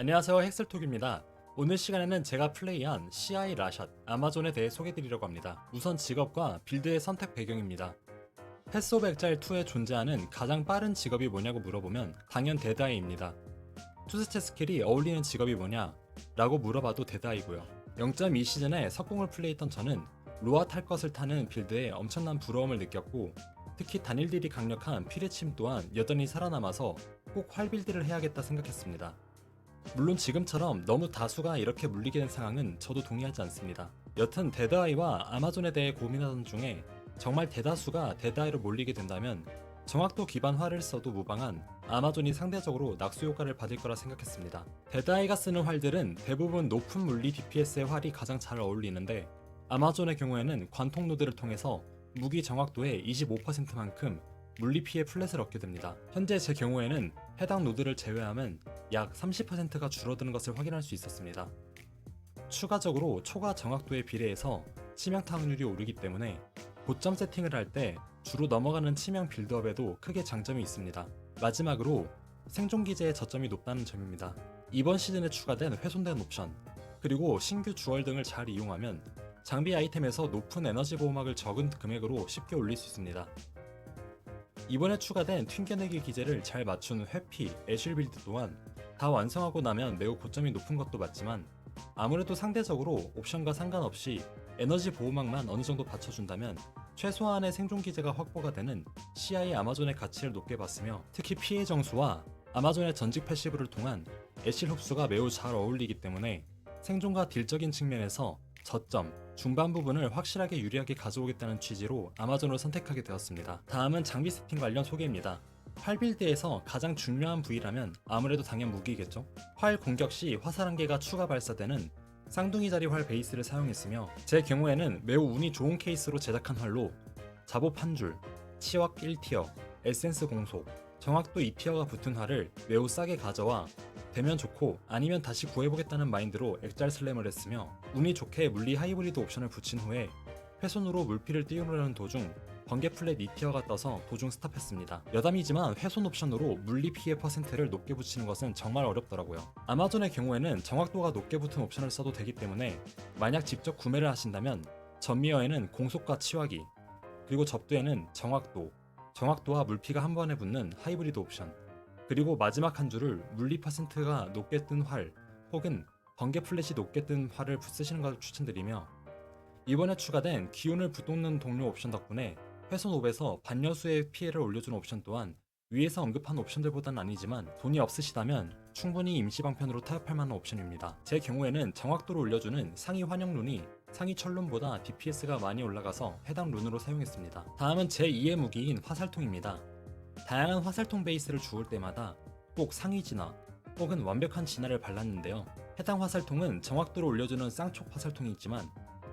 안녕하세요 헥셀톡입니다. 오늘 시간에는 제가 플레이한 CI 라샷 아마존에 대해 소개드리려고 합니다. 우선 직업과 빌드의 선택 배경입니다. 패스 오브 엑자일 2에 존재하는 가장 빠른 직업이 뭐냐고 물어보면 당연 데드아이입니다. 투스체 스킬이 어울리는 직업이 뭐냐? 라고 물어봐도 데드아이고요. 0.2 시즌에 석궁을 플레이했던 저는 로아 탈 것을 타는 빌드에 엄청난 부러움을 느꼈고 특히 단일 딜이 강력한 피레침 또한 여전히 살아남아서 꼭 활빌드를 해야겠다 생각했습니다. 물론 지금처럼 너무 다수가 이렇게 물리게 된 상황은 저도 동의하지 않습니다. 여튼 데드아이와 아마존에 대해 고민하던 중에 정말 대다수가 데드아이로 몰리게 된다면 정확도 기반 활을 써도 무방한 아마존이 상대적으로 낙수 효과를 받을 거라 생각했습니다. 데드아이가 쓰는 활들은 대부분 높은 물리 DPS의 활이 가장 잘 어울리는데 아마존의 경우에는 관통 노드를 통해서 무기 정확도의 25%만큼 물리 피해 플랫을 얻게 됩니다. 현재 제 경우에는 해당 노드를 제외하면 약 30%가 줄어드는 것을 확인할 수 있었습니다. 추가적으로 초과 정확도에 비례해서 치명타 확률이 오르기 때문에 고점 세팅을 할 때 주로 넘어가는 치명 빌드업에도 크게 장점이 있습니다. 마지막으로 생존 기제의 저점이 높다는 점입니다. 이번 시즌에 추가된 훼손된 옵션, 그리고 신규 주얼 등을 잘 이용하면 장비 아이템에서 높은 에너지 보호막을 적은 금액으로 쉽게 올릴 수 있습니다. 이번에 추가된 튕겨내기 기제를 잘 맞춘 회피, 애쉬 빌드 또한 다 완성하고 나면 매우 고점이 높은 것도 맞지만 아무래도 상대적으로 옵션과 상관없이 에너지 보호막만 어느 정도 받쳐준다면 최소한의 생존 기제가 확보가 되는 CI 아마존의 가치를 높게 봤으며 특히 피해 정수와 아마존의 전직 패시브를 통한 애실 흡수가 매우 잘 어울리기 때문에 생존과 딜적인 측면에서 저점, 중반 부분을 확실하게 유리하게 가져오겠다는 취지로 아마존을 선택하게 되었습니다. 다음은 장비 세팅 관련 소개입니다. 활 빌드에서 가장 중요한 부위라면 아무래도 당연 무기겠죠. 활 공격 시 화살 한 개가 추가 발사되는 쌍둥이 자리 활 베이스를 사용했으며 제 경우에는 매우 운이 좋은 케이스로 제작한 활로 잡업 한 줄, 치확 1티어, 에센스 공속, 정확도 2티어가 붙은 활을 매우 싸게 가져와 되면 좋고 아니면 다시 구해보겠다는 마인드로 액잘 슬램을 했으며 운이 좋게 물리 하이브리드 옵션을 붙인 후에 훼손으로 물피를 띄우려는 도중 번개 플랫 2티어가 떠서 도중 스탑했습니다. 여담이지만 훼손 옵션으로 물리 피해 퍼센트를 높게 붙이는 것은 정말 어렵더라고요. 아마존의 경우에는 정확도가 높게 붙은 옵션을 써도 되기 때문에 만약 직접 구매를 하신다면 전미어에는 공속과 치화기 그리고 접두에는 정확도, 정확도와 물피가 한 번에 붙는 하이브리드 옵션 그리고 마지막 한 줄을 물리 퍼센트가 높게 뜬 활 혹은 번개 플랫이 높게 뜬 활을 쓰시는 것을 추천드리며 이번에 추가된 기운을 붙돋는 동료 옵션 덕분에 훼손 옵에서 반여수의 피해를 올려주는 옵션 또한 위에서 언급한 옵션들보다는 아니지만 돈이 없으시다면 충분히 임시방편으로 타협할 만한 옵션입니다. 제 경우에는 정확도를 올려주는 상위 환영 룬이 상위 철룬보다 DPS가 많이 올라가서 해당 룬으로 사용했습니다. 다음은 제 2의 무기인 화살통입니다. 다양한 화살통 베이스를 주울 때마다 꼭 상위 진화 혹은 완벽한 진화를 발랐는데요. 해당 화살통은 정확도를 올려주는 쌍촉 화살통이 있지만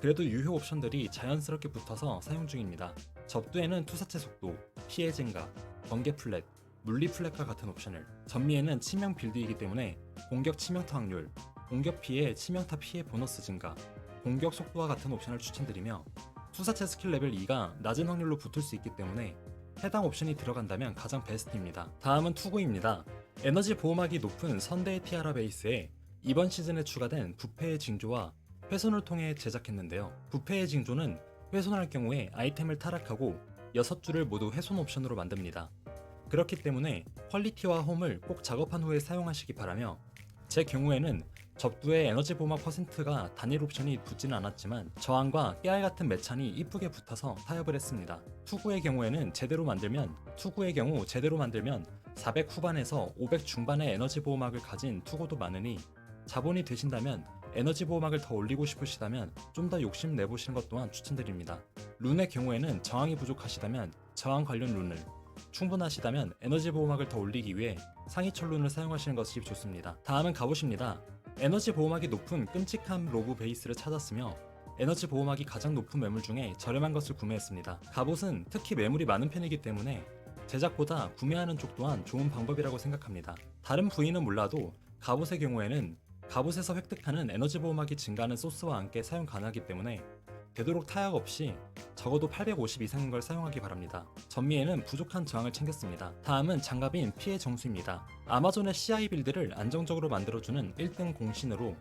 그래도 유효 옵션들이 자연스럽게 붙어서 사용 중입니다. 접두에는 투사체 속도, 피해 증가, 번개 플랫, 물리 플랫과 같은 옵션을 전미에는 치명 빌드이기 때문에 공격 치명타 확률, 공격 피해 치명타 피해 보너스 증가, 공격 속도와 같은 옵션을 추천드리며 투사체 스킬 레벨 2가 낮은 확률로 붙을 수 있기 때문에 해당 옵션이 들어간다면 가장 베스트입니다. 다음은 투구입니다. 에너지 보호막이 높은 선대의 티아라 베이스에 이번 시즌에 추가된 부패의 징조와 훼손을 통해 제작했는데요. 부패의 징조는 훼손할 경우에 아이템을 타락하고 6줄을 모두 훼손 옵션으로 만듭니다. 그렇기 때문에 퀄리티와 홈을 꼭 작업한 후에 사용하시기 바라며 제 경우에는 접두의 에너지 보호막 퍼센트가 단일 옵션이 붙지는 않았지만 저항과 깨알 같은 매찬이 이쁘게 붙어서 타협을 했습니다. 투구의 경우에는 제대로 만들면 투구의 경우 제대로 만들면 400 후반에서 500 중반의 에너지 보호막을 가진 투구도 많으니 자본이 되신다면 에너지 보호막을 더 올리고 싶으시다면 좀 더 욕심 내보시는 것 또한 추천드립니다. 룬의 경우에는 저항이 부족하시다면 저항 관련 룬을 충분하시다면 에너지 보호막을 더 올리기 위해 상위철 룬을 사용하시는 것이 좋습니다. 다음은 갑옷입니다. 에너지 보호막이 높은 끔찍한 로브 베이스를 찾았으며 에너지 보호막이 가장 높은 매물 중에 저렴한 것을 구매했습니다. 갑옷은 특히 매물이 많은 편이기 때문에 제작보다 구매하는 쪽 또한 좋은 방법이라고 생각합니다. 다른 부위는 몰라도 갑옷의 경우에는 갑옷에서 획득하는 에너지 보호막이 증가하는 소스와 함께 사용 가능하기 때문에 되도록 타약 없이 적어도 850 이상인 걸 사용하기 바랍니다. 전미에는 부족한 저항을 챙겼습니다. 다음은 장갑인 피해 정수입니다. 아마존의 CI 빌드를 안정적으로 만들어주는 1등 공신으로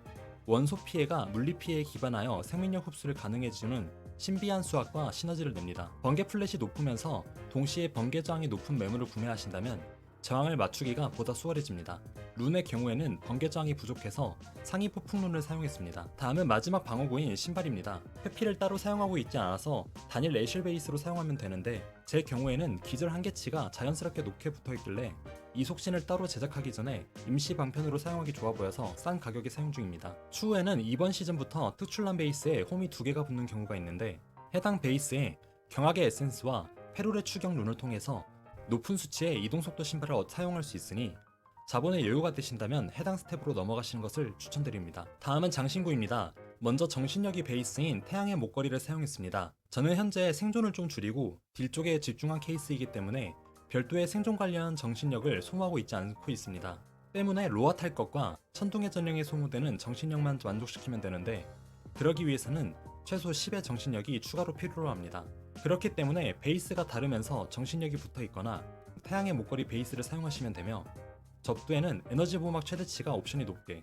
원소 피해가 물리 피해에 기반하여 생명력 흡수를 가능해주는 신비한 수학과 시너지를 냅니다. 번개 플랫이 높으면서 동시에 번개 저항이 높은 매물을 구매하신다면 저항을 맞추기가 보다 수월해집니다. 룬의 경우에는 번개 저항이 부족해서 상위 폭풍룬을 사용했습니다. 다음은 마지막 방어구인 신발입니다. 회피를 따로 사용하고 있지 않아서 단일 레이실 베이스로 사용하면 되는데 제 경우에는 기절 한계치가 자연스럽게 높게 붙어있길래 이 속신을 따로 제작하기 전에 임시 방편으로 사용하기 좋아 보여서 싼 가격에 사용 중입니다. 추후에는 이번 시즌부터 특출난 베이스에 홈이 두 개가 붙는 경우가 있는데 해당 베이스에 경악의 에센스와 페롤의 추격 룬을 통해서 높은 수치의 이동속도 신발을 어- 사용할 수 있으니 자본에 여유가 되신다면 해당 스텝으로 넘어가시는 것을 추천드립니다. 다음은 장신구입니다. 먼저 정신력이 베이스인 태양의 목걸이를 사용했습니다. 저는 현재 생존을 좀 줄이고 딜 쪽에 집중한 케이스이기 때문에 별도의 생존 관련 정신력을 소모하고 있지 않고 있습니다. 때문에 로아 탈 것과 천둥의 전령에 소모되는 정신력만 만족시키면 되는데 그러기 위해서는 최소 10의 정신력이 추가로 필요로 합니다. 그렇기 때문에 베이스가 다르면서 정신력이 붙어 있거나 태양의 목걸이 베이스를 사용하시면 되며 접두에는 에너지 보호막 최대치가 옵션이 높게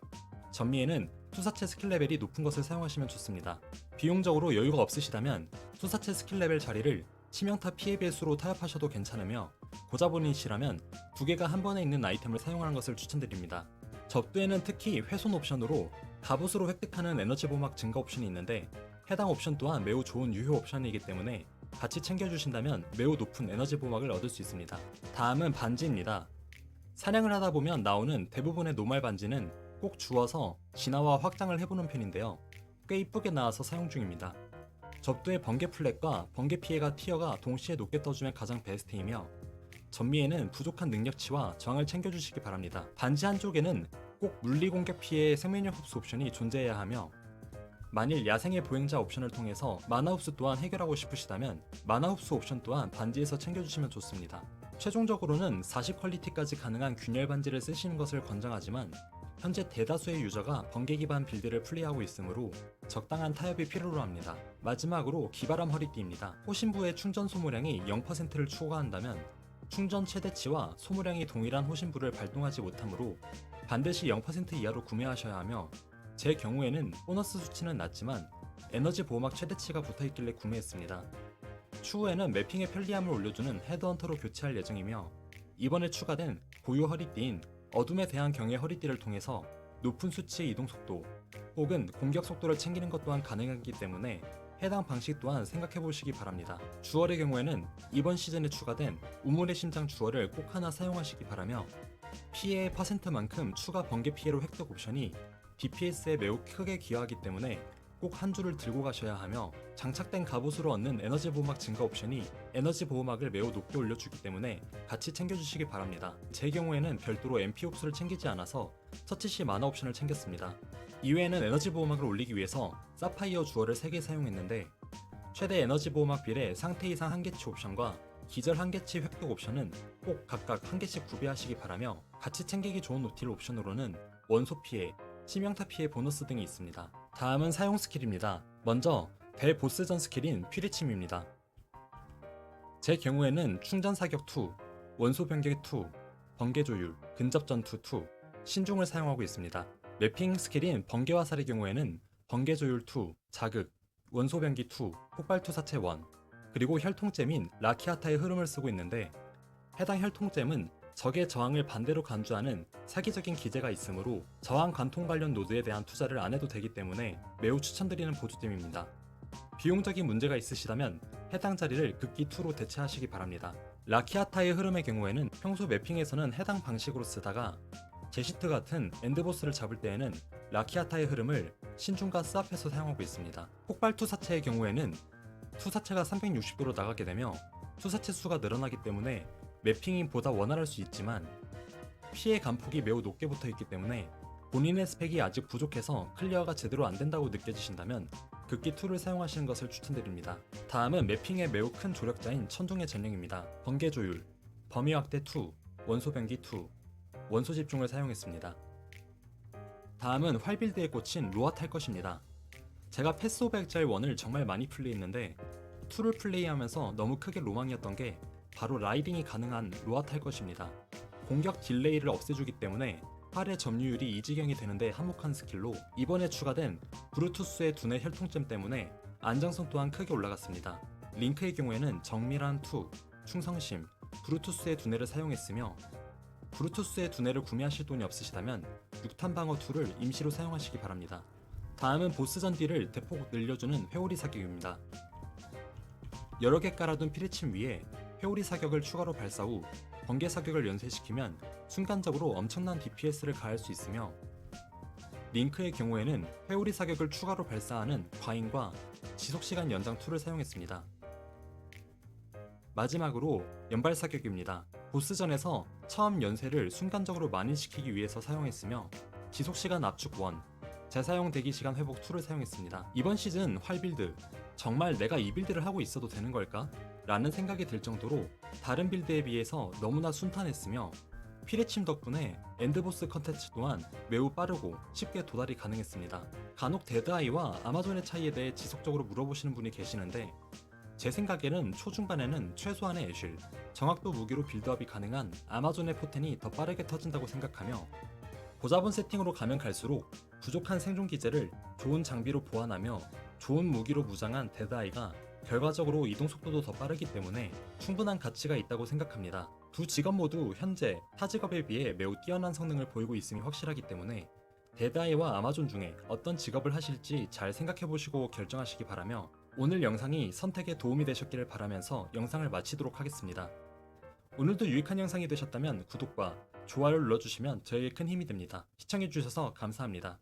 전미에는 투사체 스킬 레벨이 높은 것을 사용하시면 좋습니다. 비용적으로 여유가 없으시다면 투사체 스킬 레벨 자리를 치명타 피해 배수로 타협하셔도 괜찮으며 고자본이시라면 두 개가 한 번에 있는 아이템을 사용하는 것을 추천드립니다. 접두에는 특히 훼손 옵션으로 갑옷으로 획득하는 에너지 보호막 증가 옵션이 있는데 해당 옵션 또한 매우 좋은 유효 옵션이기 때문에 같이 챙겨주신다면 매우 높은 에너지 보호막을 얻을 수 있습니다. 다음은 반지입니다. 사냥을 하다 보면 나오는 대부분의 노말 반지는 꼭 주워서 진화와 확장을 해보는 편인데요. 꽤 이쁘게 나와서 사용 중입니다. 접두의 번개 플랫과 번개 피해가 티어가 동시에 높게 떠주면 가장 베스트이며 전미에는 부족한 능력치와 저항을 챙겨주시기 바랍니다. 반지 한쪽에는 꼭 물리 공격 피해 생명력 흡수 옵션이 존재해야 하며 만일 야생의 보행자 옵션을 통해서 마나 흡수 또한 해결하고 싶으시다면 마나 흡수 옵션 또한 반지에서 챙겨주시면 좋습니다. 최종적으로는 40 퀄리티까지 가능한 균열 반지를 쓰시는 것을 권장하지만 현재 대다수의 유저가 번개 기반 빌드를 플레이하고 있으므로 적당한 타협이 필요로 합니다. 마지막으로 기바람 허리띠입니다. 호신부의 충전 소모량이 0%를 추가한다면 충전 최대치와 소모량이 동일한 호신부를 발동하지 못하므로 반드시 0% 이하로 구매하셔야 하며 제 경우에는 보너스 수치는 낮지만 에너지 보호막 최대치가 붙어있길래 구매했습니다. 추후에는 매핑의 편리함을 올려주는 헤드헌터로 교체할 예정이며 이번에 추가된 고유 허리띠인 어둠에 대한 경의 허리띠를 통해서 높은 수치의 이동 속도 혹은 공격 속도를 챙기는 것 또한 가능하기 때문에 해당 방식 또한 생각해 보시기 바랍니다. 주얼의 경우에는 이번 시즌에 추가된 우물의 심장 주얼을 꼭 하나 사용하시기 바라며 피해의 퍼센트만큼 추가 번개 피해로 획득 옵션이 DPS에 매우 크게 기여하기 때문에 꼭 한 줄을 들고 가셔야 하며 장착된 갑옷으로 얻는 에너지 보호막 증가 옵션이 에너지 보호막을 매우 높게 올려주기 때문에 같이 챙겨주시기 바랍니다. 제 경우에는 별도로 MP 옵수를 챙기지 않아서 처치 시 만화 옵션을 챙겼습니다. 이외에는 에너지 보호막을 올리기 위해서 사파이어 주얼을 3개 사용했는데 최대 에너지 보호막 빌의 상태 이상 한계치 옵션과 기절 한계치 획득 옵션은 꼭 각각 한 개씩 구비하시기 바라며 같이 챙기기 좋은 노틸 옵션으로는 원소 피해, 치명타 피해 보너스 등이 있습니다. 다음은 사용 스킬입니다. 먼저 대보스전 스킬인 퓨리침입니다. 제 경우에는 충전 사격 2, 원소 변경 2, 번개 조율, 근접 전투 2, 신중을 사용하고 있습니다. 맵핑 스킬인 번개 화살의 경우에는 번개 조율 2, 자극, 원소 변기 2, 폭발 투사체 1, 그리고 혈통잼인 라키아타의 흐름을 쓰고 있는데 해당 혈통잼은 적의 저항을 반대로 간주하는 사기적인 기제가 있으므로 저항 관통 관련 노드에 대한 투자를 안 해도 되기 때문에 매우 추천드리는 보조템입니다. 비용적인 문제가 있으시다면 해당 자리를 극기 2로 대체하시기 바랍니다. 라키아타의 흐름의 경우에는 평소 매핑에서는 해당 방식으로 쓰다가 제시트 같은 엔드보스를 잡을 때에는 라키아타의 흐름을 신중과 스앞에서 사용하고 있습니다. 폭발 투사체의 경우에는 투사체가 360도로 나가게 되며 투사체 수가 늘어나기 때문에 매핑이 보다 원활할 수 있지만 피해 감폭이 매우 높게 붙어 있기 때문에 본인의 스펙이 아직 부족해서 클리어가 제대로 안 된다고 느껴지신다면 극기 2를 사용하시는 것을 추천드립니다. 다음은 매핑의 매우 큰 조력자인 천둥의 전령입니다. 번개 조율, 범위 확대 2, 원소 변기 2, 원소 집중을 사용했습니다. 다음은 활빌드에 꽂힌 로아 탈 것입니다. 제가 패스 엑자일 1을 정말 많이 플레이했는데 2를 플레이하면서 너무 크게 로망이었던 게 바로 라이딩이 가능한 로아 탈 것입니다. 공격 딜레이를 없애주기 때문에 활의 점유율이 이 지경이 되는데 한몫한 스킬로 이번에 추가된 브루투스의 두뇌 혈통점 때문에 안정성 또한 크게 올라갔습니다. 링크의 경우에는 정밀한 투, 충성심, 브루투스의 두뇌를 사용했으며 브루투스의 두뇌를 구매하실 돈이 없으시다면 6탄 방어 2를 임시로 사용하시기 바랍니다. 다음은 보스 전 딜을 대폭 늘려주는 회오리 사격입니다. 여러 개 깔아둔 피리침 위에 회오리 사격을 추가로 발사 후 번개 사격을 연쇄시키면 순간적으로 엄청난 DPS를 가할 수 있으며 링크의 경우에는 회오리 사격을 추가로 발사하는 과잉과 지속시간 연장 2를 사용했습니다. 마지막으로 연발 사격입니다. 보스전에서 처음 연쇄를 순간적으로 만인시키기 위해서 사용했으며 지속시간 압축 1, 재사용 대기시간 회복 2를 사용했습니다. 이번 시즌 활 빌드, 정말 내가 이 빌드를 하고 있어도 되는 걸까? 라는 생각이 들 정도로 다른 빌드에 비해서 너무나 순탄했으며 피레침 덕분에 엔드보스 컨텐츠 또한 매우 빠르고 쉽게 도달이 가능했습니다. 간혹 데드아이와 아마존의 차이에 대해 지속적으로 물어보시는 분이 계시는데 제 생각에는 초중반에는 최소한의 애쉬, 정확도 무기로 빌드업이 가능한 아마존의 포텐이 더 빠르게 터진다고 생각하며 고자본 세팅으로 가면 갈수록 부족한 생존 기제를 좋은 장비로 보완하며 좋은 무기로 무장한 데드아이가 결과적으로 이동 속도도 더 빠르기 때문에 충분한 가치가 있다고 생각합니다. 두 직업 모두 현재 타 직업에 비해 매우 뛰어난 성능을 보이고 있음이 확실하기 때문에 데드아이와 아마존 중에 어떤 직업을 하실지 잘 생각해 보시고 결정하시기 바라며 오늘 영상이 선택에 도움이 되셨기를 바라면서 영상을 마치도록 하겠습니다. 오늘도 유익한 영상이 되셨다면 구독과 좋아요를 눌러주시면 저에게 큰 힘이 됩니다. 시청해주셔서 감사합니다.